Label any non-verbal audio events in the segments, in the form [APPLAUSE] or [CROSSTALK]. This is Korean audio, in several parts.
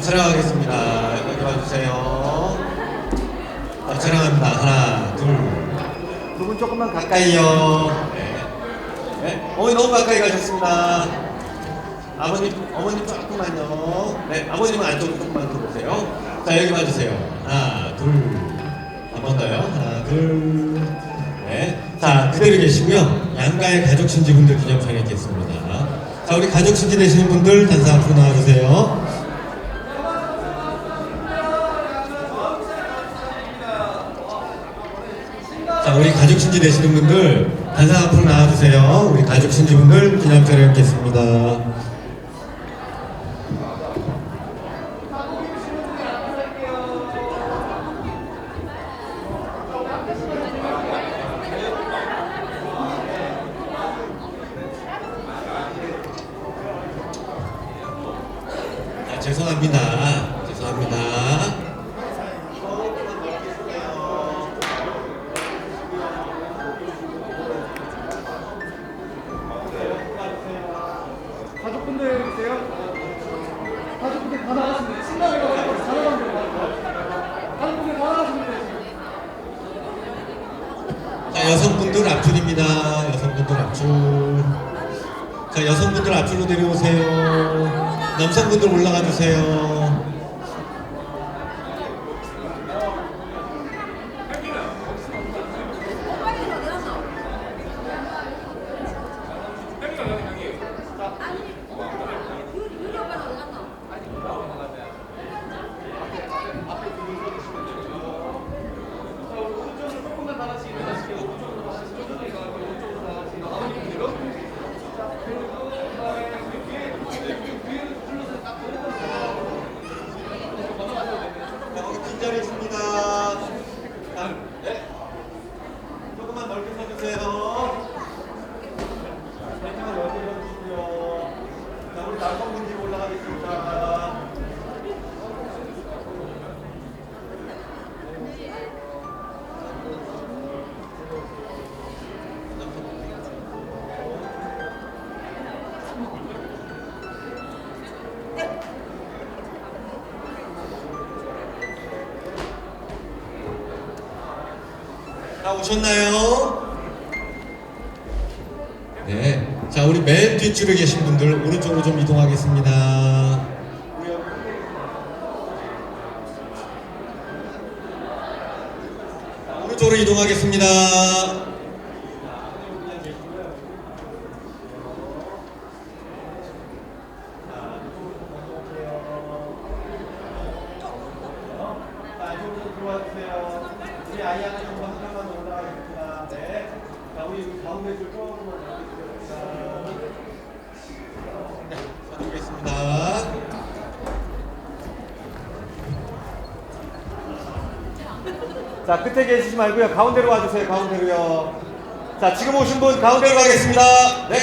자, 촬영하겠습니다. 여기 와주세요. 자, 촬영합니다. 하나, 둘. 두 분 조금만 가까이요. 네. 네. 어머니 너무 가까이 가셨습니다. 아버님, 어머님 조금만요. 네, 아버님은 안쪽으로 조금만 들어오세요. 자, 여기 봐주세요. 하나, 둘. 한 번 더요. 하나, 둘. 네. 자, 그대로 계시고요. 양가의 가족 친지분들 기념 촬영했겠습니다. 자, 우리 가족 친지 되시는 분들 단상 앞으로 나와주세요. 자, 우리 가족 친지 되시는 분들 단상 앞으로 나와주세요. 우리 가족 친지분들 기념 촬영했겠습니다. 앞줄입니다. 여성분들 앞줄. 자, 여성분들 앞줄로 내려오세요. 남성분들 올라가 주세요. 다 오셨나요? 네. 자, 우리 맨 뒷줄에 계신 분들 오른쪽으로 좀 이동하겠습니다. 자, 오른쪽으로 이동하겠습니다. 우리 아이 하나 정도 한 명만 더 올라가겠습니다. 네. 자, 끝에 계시지 말고요 가운데로 와주세요 가운데로요. 자, 지금 오신 분 가운데로 가겠습니다. 네.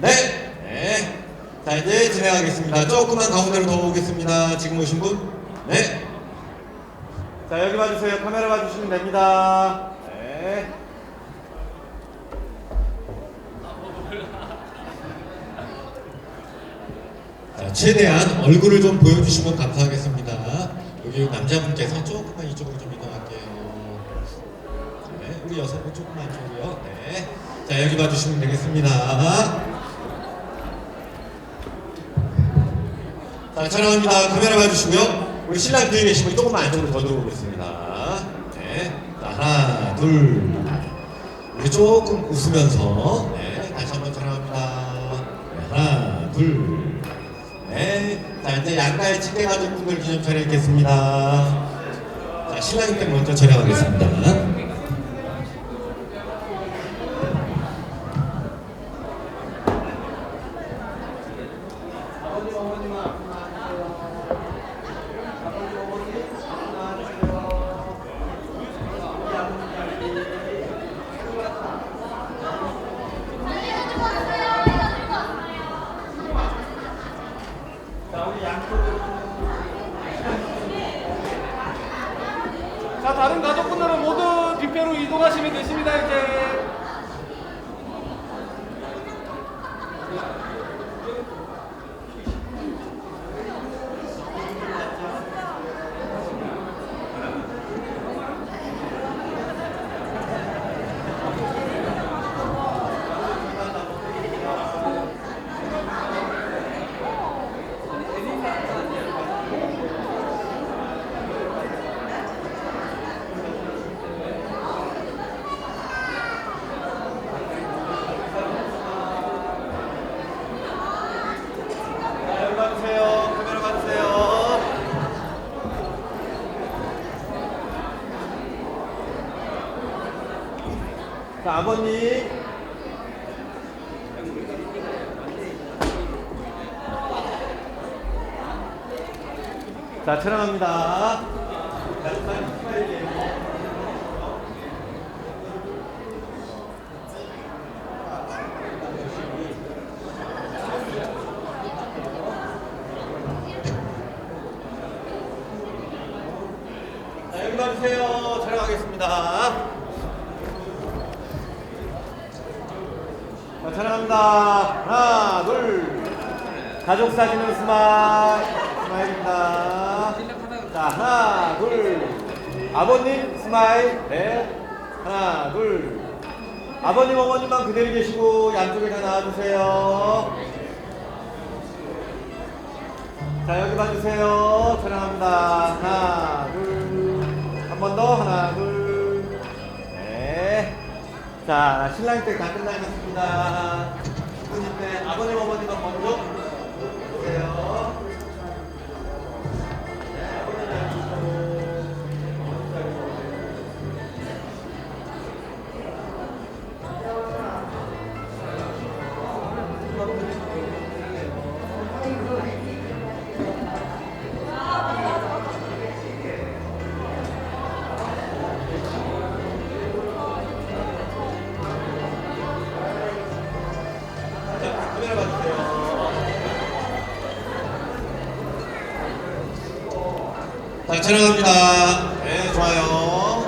네. 네. 자, 이제 진행하겠습니다. 조금만 가운데로 더 오겠습니다. 지금 오신 분. 네. 자 여기 봐주세요 카메라 봐주시면 됩니다. 네. 자, 최대한 얼굴을 좀 보여주시면 감사하겠습니다. 여기 남자분께서 조금만 이쪽으로 좀 이동할게요. 네, 우리 여성분 조금만 쪽이요. 네. 자, 여기 봐주시면 되겠습니다. 자, 촬영합니다. 카메라 봐주시고요. 우리 신랑 뒤에 계시면 조금만 안쪽으로 더 들어오겠습니다. 네. 자, 하나, 둘. 우리 조금 웃으면서, 네. 다시 한번 촬영합니다. 네, 하나, 둘. 네. 자, 이제 양가의 찌개 가족 분들 기념 촬영했겠습니다. 자, 신랑님께 먼저 촬영하겠습니다. 자 다른 가족분들은 모두 뒷배로 이동하시면 되십니다 이제. 자, 아버님. 자, 촬영합니다. 자, 여기 봐주세요. 촬영하겠습니다. 자, 촬영합니다. 하나, 둘. 가족 사진은 스마일. 스마일입니다. 자, 하나, 둘. 아버님 스마일. 네. 하나, 둘. 아버님, 어머님만 그대로 계시고 양쪽에 다 나와주세요. 자, 여기 봐주세요. 촬영합니다. 하나, 자, 신랑 때다 끝나겠습니다. 부모님 때 아버님, 어머니만 먼저 보세요. 자, 촬영합니다. 네, 좋아요.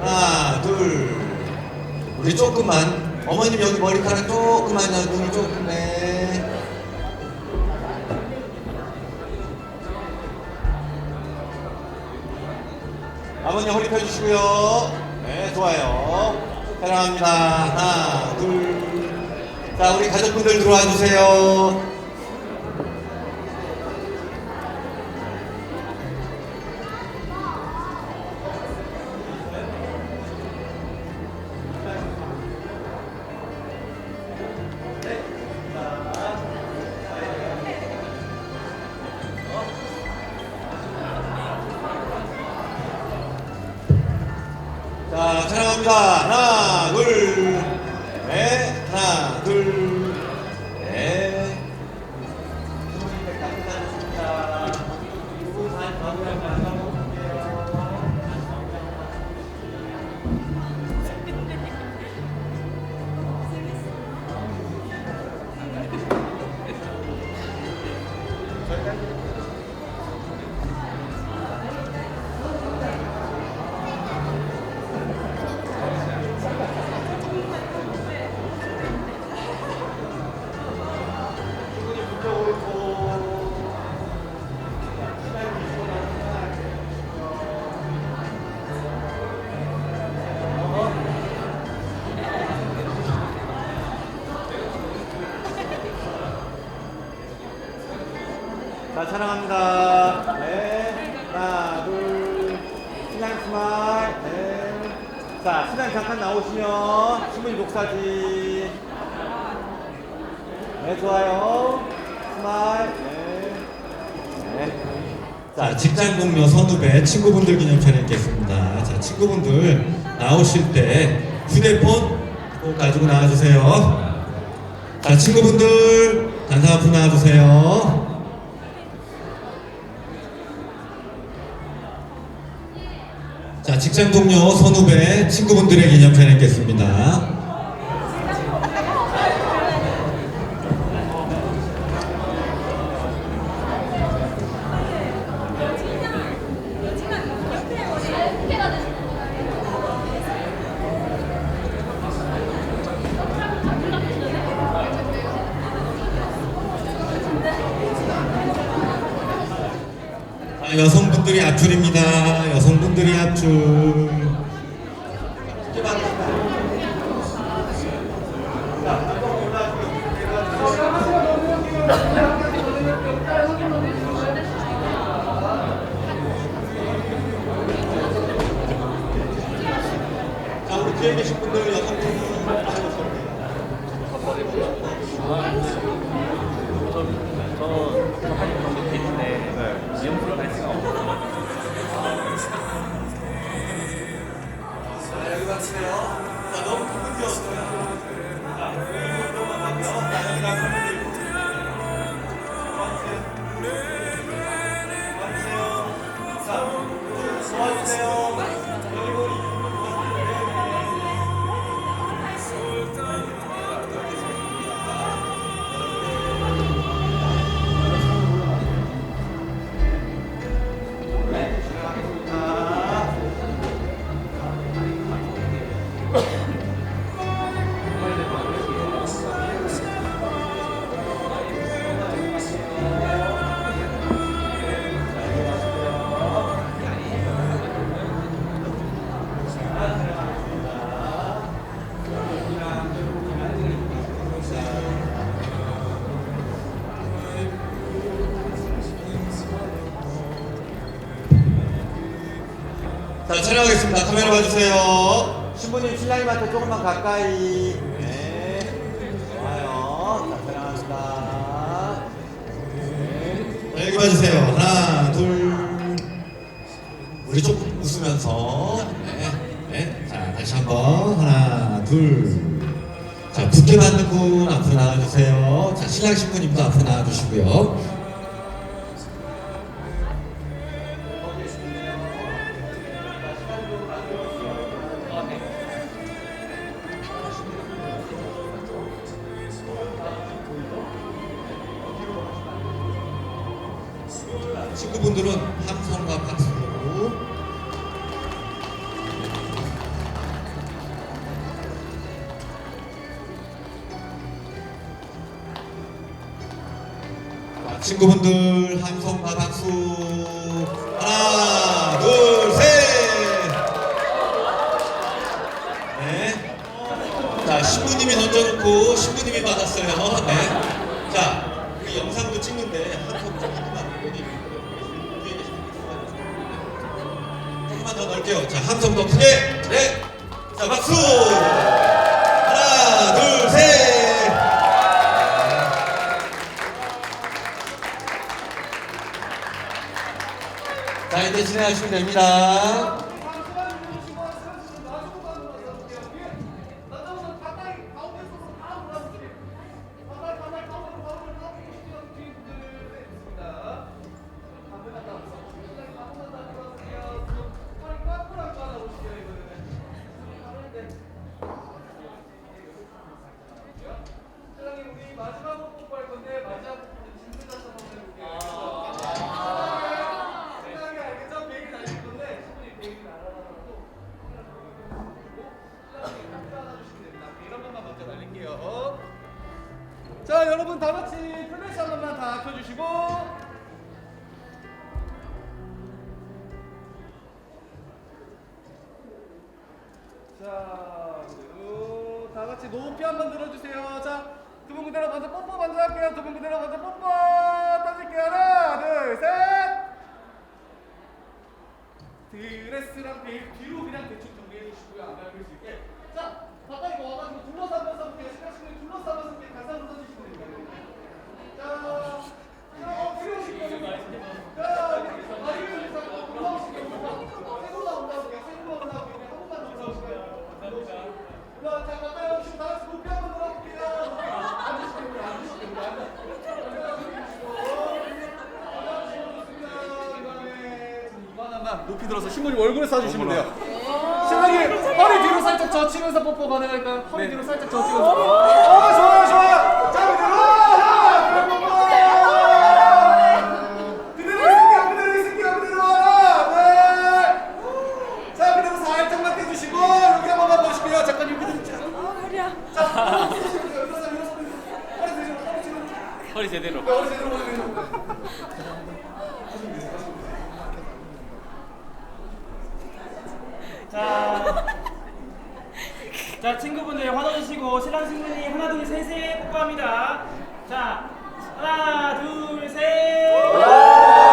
하나, 둘. 우리 조금만. 어머님 여기 머리카락 조금만요. 눈이 조금, 네. 아버님 허리 펴주시고요. 네, 좋아요. 사랑합니다. 하나, 둘. 자, 우리 가족분들 들어와 주세요. 자, 촬영합니다. 하나, 둘, 넷, 하나, 둘, 넷. 부모님 [LAUGHS] 자, 촬영합니다. 네. 하나, 둘. 신랑 스마일. 네. 자, 신랑 잠깐 나오시면 신부님 독사진. 네, 좋아요. 스마일. 네. 네. 자, 직장 동료, 선후배, 친구분들 기념 촬영 있겠습니다. 자, 친구분들 나오실 때 휴대폰 꼭 가지고 나와주세요. 자, 친구분들 단상 앞으로 나와주세요. 자, 직장 동료, 선후배, 친구분들의 기념 촬영 있겠습니다. 여성분들이 앞줄입니다. 여성분들이 앞줄. 자, 촬영하겠습니다. 카메라 봐주세요. 신부님 신랑님한테 조금만 가까이. 네. 좋아요. 자, 촬영합니다. 네. 자, 여기 봐주세요. 하나, 둘. 우리 조금 웃으면서. 네. 네. 자, 다시 한 번. 하나, 둘. 자, 붙게 받는 분 앞으로 나와주세요. 자, 신랑 신부님도 앞으로 나와주시고요. 친구분들 함성과 박수 하나 둘셋 네. 자 신부님이 던져놓고 신부님이 받았어요 네. 자, 그 영상도 찍는데 한번 좀 하나만 여기 조금만 더 넓게요. 자, 함성 더 크게. 네. 자, 박수. 자, 이제 진행하시면 됩니다. 높이 한번 들어주세요. 자 두 분 그대로 먼저 뽀뽀 먼저 할게요. 두 분 그대로 먼저 뽀뽀 떠질게요. 하나 둘 셋. 드레스랑 베일 뒤로 그냥 대충 정리해 주시고요. 안 밟을 수 있게. 자, 가까이 와가지고 둘러서 한번 써볼게요. 신랑신부님 둘러서 한번 써볼게요. 가상으로 써주시면 됩니다. 자, 자, 어, 뒤로 오실게요. 자, 다리 위로 잡고 올라오실게요. 세로 나온다고요. 세로 올라오고 한 번만 더 올라오실게요. 올라, 자, 가까이 오시고 다 같이 높이 한번 올라올게요. 앉으시면 됩니다. 앉으시면 됩니다. 이만한만 높이 들어서 신부님 얼굴에 쏴주시면 돼요. 신랑이 허리 뒤로 살짝 젖히면서 뽀뽀 가능할까요? 허리 뒤로 살짝 젖히면서. 어, 좋아요, 좋아요. 자, 그대로 하나, 둘, 뽀뽀. 그대로 있을게요, 그대로 있을게요, 그대로 하나, 둘. 자, 그대로 살짝만 떼주시고 여기 한 번만 보실게요. 잠깐 여기 좀. 자, 허리. 일어서, 일어서, 허리 제대로. 허리 제대로 [LAUGHS] 자, 자 친구분들 화나주시고 신랑 신부님 하나 둘 셋에 뽀뽀합니다. 자, 하나 둘 셋.